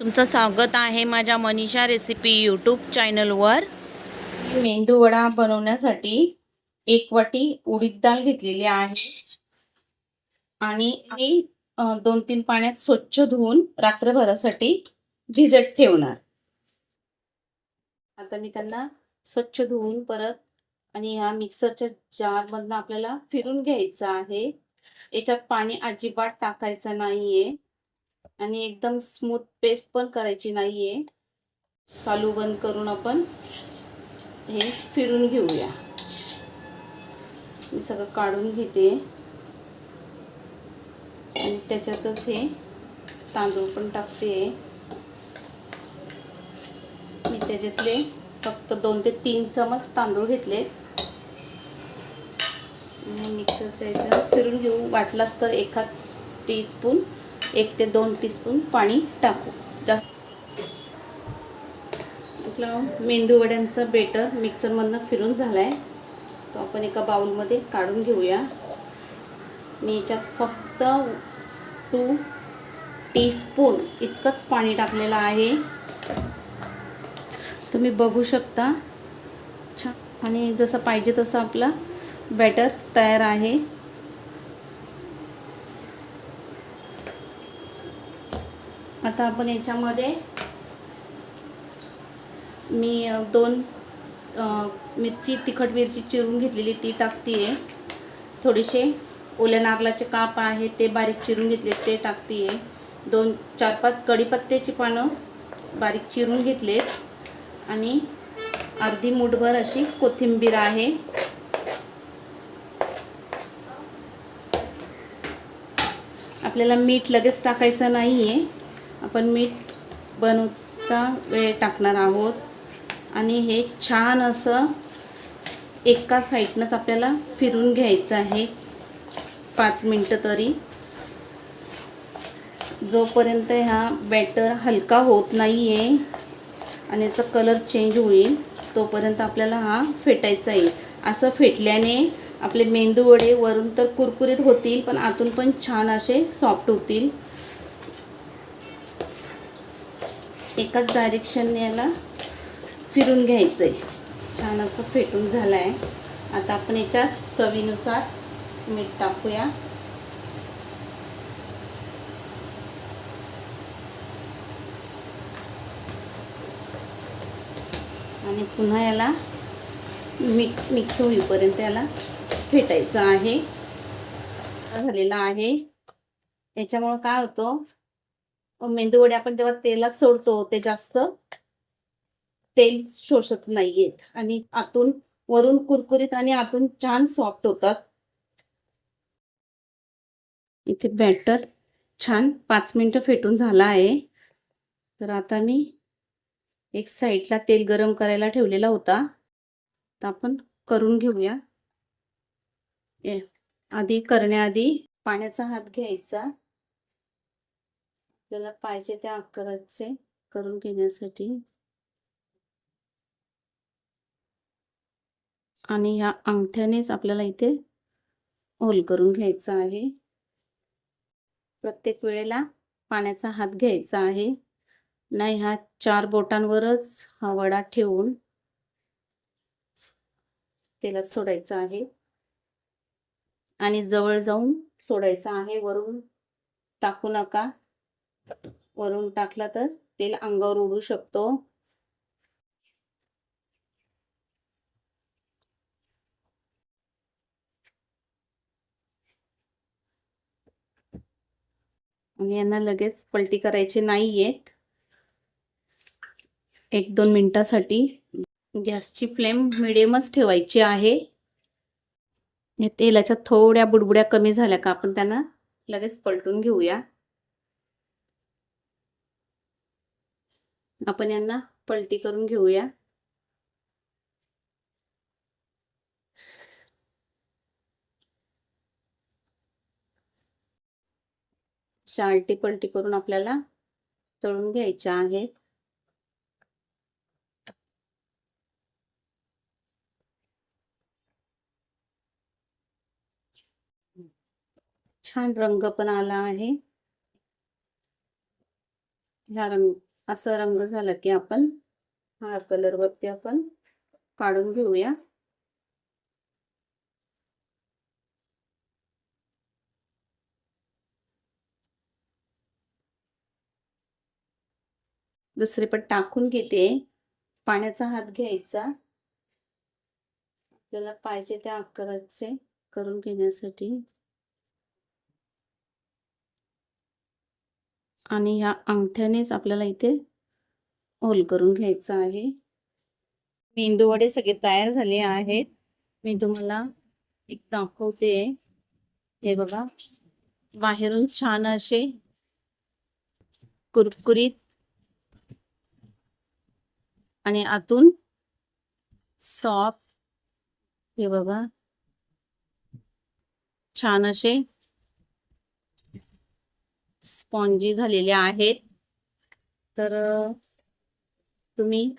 तुमचं स्वागत आहे माझ्या मनीषा रेसिपी यूट्यूब चॅनलवर मेंदू वडा बनवण्यासाठी एक वाटी उडीद डाळ घेतलेली आहे. आणि मी दोन तीन पाण्यात स्वच्छ धुवून रात्रभरासाठी भिजत ठेवणार. आता मी त्यांना स्वच्छ धुवून परत आणि ह्या मिक्सरच्या जारमधनं आपल्याला फिरून घ्यायचं आहे. याच्यात पाणी अजिबात टाकायचं नाहीये. आणि एकदम स्मूथ पेस्ट पण करायची नाहीये. चालू बंद करून आपण हे फिरून घेऊया. मी सगळं काढून घेते. आणि त्याच्यातच हे तांदूळ पण टाकते. मी त्याच्यातले फक्त दोन ते तीन चमच तांदूळ घेतले. मिक्सरच्या याच्यात फिरून घेऊ. वाटलास तर एखाद टीस्पून एक ते दोन टीस्पून पाणी टाकू. जास्त आपलं मेंदू वड्यांचं बेटर मिक्सरमधनं फिरून झालं आहे तो आपण एका बाउलमध्ये काढून घेऊया. मी याच्यात फक्त टू टीस्पून इतकंच पाणी टाकलेलं आहे. तुम्ही बघू शकता. छान. आणि जसं पाहिजे तसं आपला बॅटर तयार आहे. आता आपण याच्यामध्ये मी दोन मिरची तिखट मिरची चिरून घेतलेली ती टाकते थोडेसे ओल्या नारळाचे काप आहे ते बारीक चिरून घेतले ते टाकते दोन चार पाच कढीपत्त्याची पानं बारीक चिरून घेतलेत. आणि अर्धी मुठभर अशी कोथिंबीर आहे. आपल्याला मीठ लगेच टाकायचं नाही आहे आपण मीठ बनवता वेळ टाकणार आहोत. आणि हे छान असं एका साईडनंच आपल्याला फिरून घ्यायचं आहे. पाच मिनटं तरी. जोपर्यंत ह्या बॅटर हलका होत नाही आहे आणि याचा कलर चेंज होईल तोपर्यंत आपल्याला हा फेटायचा आहे असं फेटल्याने आपले मेंदू वडे वरून तर कुरकुरीत होतील पण आतून पण छान असे सॉफ्ट होतील. एकाच डायरेक्शनने याला फिरून घ्यायचं आहे छान असं फेटून झालं आहे आता आपण याच्यात चवीनुसार मीठ टाकूया. आणि पुन्हा याला मिक मिक्स होईपर्यंत याला फेटायचं आहे. झालेला आहे. याच्यामुळं काय होतं? मेंदू वडे आपण जेव्हा तेलात सोडतो ते जास्त तेल शोषत नाहीयेत. आणि आतून वरून कुरकुरीत आणि आतून छान सॉफ्ट होतात. इथे बॅटर छान पाच मिनिटं फेटून झाला आहे. तर आता मी एक साईडला तेल गरम करायला ठेवलेला होता. तर आपण करून घेऊया. आधी करण्याआधी पाण्याचा हात घ्यायचा. आपल्याला पाहिजे त्या आकाराचे करून घेण्यासाठी. आणि ह्या अंगठ्यानेच आपल्याला इथे होल करून घ्यायचा आहे. प्रत्येक वेळेला पाण्याचा हात घ्यायचा आहे. नाही ह्या चार बोटांवरच हा वडा ठेवून तेलात सोडायचा आहे. आणि जवळ जाऊन सोडायचा आहे. वरून टाकू नका. वरून टाकला तर तेल अंगावर उडू शकतो. आणि यांना लगेच पलटी करायची नाहीयेत एक दोन मिनिटासाठी गॅसची फ्लेम मिडियमच ठेवायची आहे. तेलाच्या थोड्या बुडबुड्या कमी झाल्या का आपण त्यांना लगेच पलटून घेऊया. आपण यांना पलटी करून घेऊया. शार्टी पलटी करून आपल्याला तळून घ्यायच्या आहेत. छान रंग पण आला आहे. ह्या रंग असा रंग झाला की आपण हा कलर वरती आपण काढून घेऊया. दुसरे पण टाकून घेते. पाण्याचा हात घ्यायचा. आपल्याला पाहिजे त्या आकाराचे करून घेण्यासाठी. आणि ह्या अंगठ्यानेच आपल्याला इथे होल करून घ्यायचं आहे. मेंदू वडे सगळे तयार झाले आहेत. मी तुम्हाला एक दाखवते. हे बघा. बाहेरून छान असे कुरकुरीत आणि आतून सॉफ्ट हे बघा. छान असे स्पॉन्जी झालेल्या आहेत. तर तुम्ही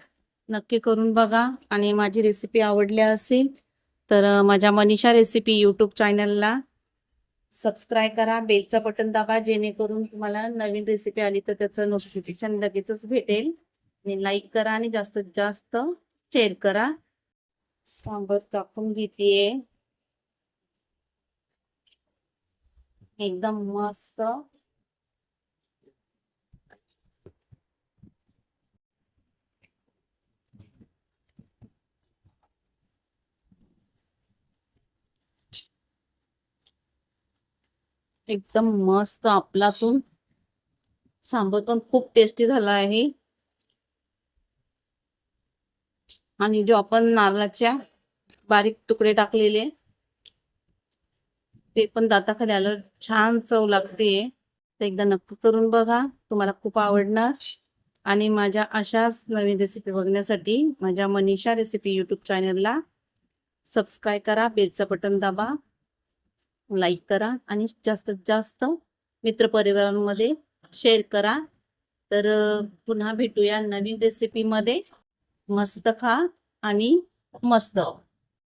नक्की करून बघा आणि माझी रेसिपी आवडली असेल तर माझ्या मनीषा रेसिपी यूट्यूब चॅनलला सबस्क्राईब करा. बेलचं बटन दाबा जेणेकरून तुम्हाला नवीन रेसिपी आली तर त्याचं नोटिफिकेशन लगेचच भेटेल. आणि लाईक करा आणि जास्तीत जास्त शेअर करा. सांबर टाकून घेते एकदम मस्त. एकदम मस्त आपलातून. सांबर पण खूप टेस्टी झाला आहे. आणि जो आपण नारळाच्या बारीक तुकडे टाकलेले ते पण दाताखाली आलं छान चव लागते. तर एकदा नक्की करून बघा तुम्हाला खूप आवडणार. आणि माझ्या अशाच नवीन रेसिपी बघण्यासाठी माझ्या मनीषा रेसिपी यूट्यूब चॅनलला सबस्क्राईब करा बेलचं बटन दाबा. लाईक करा आणि जास्तीत जास्त मित्रपरिवारांमध्ये शेअर करा. तर पुन्हा भेटूया नवीन रेसिपीमध्ये मस्त खा आणि मस्त.